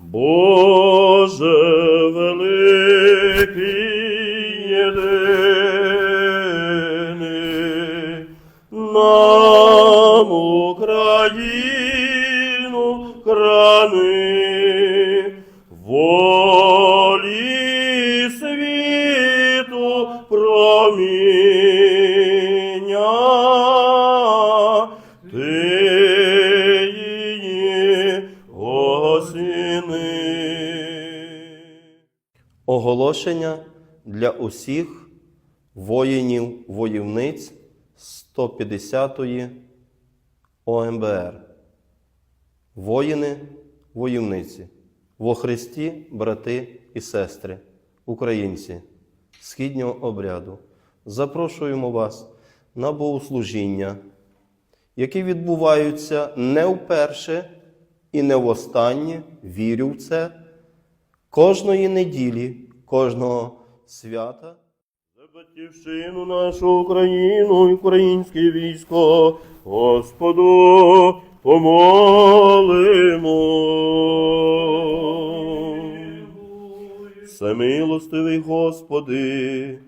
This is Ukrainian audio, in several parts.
Боже великий єдиний, нам Україну храни, осіни. Оголошення для усіх воїнів воївниць 150-ї ОМБР. Воїни воївниці, во Христі, брати і сестри, українці східнього обряду. Запрошуємо вас на богослужіння, які відбуваються не вперше і не востаннє, вірю в це, кожної неділі, кожного свята. За батьківщину нашу Україну і українське військо, Господу помолимо. Всемилостивий Господи,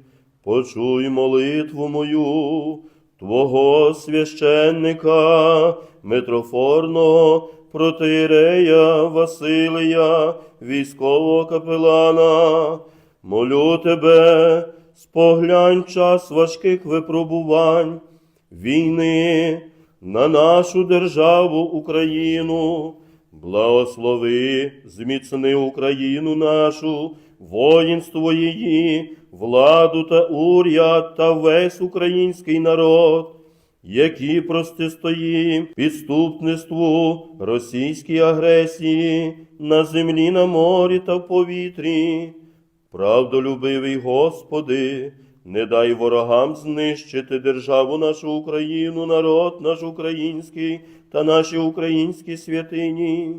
почуй молитву мою, Твого священника, митрофорного протирея Василія, військового капелана, молю тебе, споглянь час важких випробувань, війни на нашу державу Україну, благослови, зміцни Україну нашу, воїнство її, владу та уряд та весь український народ, які протистоїм підступництву російській агресії на землі, на морі та в повітрі. Правдолюбивий Господи, не дай ворогам знищити державу нашу Україну, народ наш український та наші українські святині.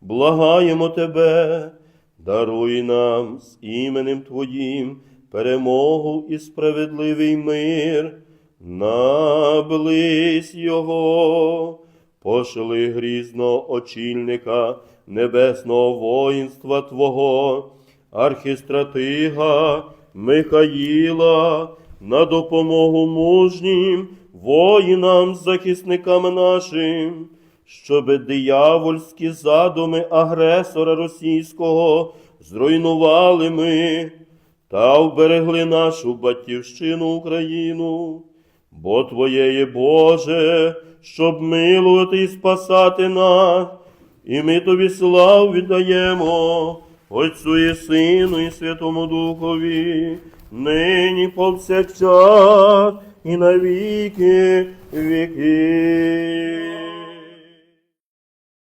Благаємо Тебе, даруй нам з іменем Твоїм перемогу і справедливий мир. Наблизь Його, пошли грізного очільника небесного воїнства Твого, архістратига Михаїла, на допомогу мужнім воїнам, захисникам нашим, щоби диявольські задуми агресора російського зруйнували ми та вберегли нашу батьківщину Україну. Бо Твоє є Боже, щоб милувати і спасати нас, і ми Тобі славу віддаємо, Отцю і Сину, і Святому Духові, нині повсякчас і на віки віки.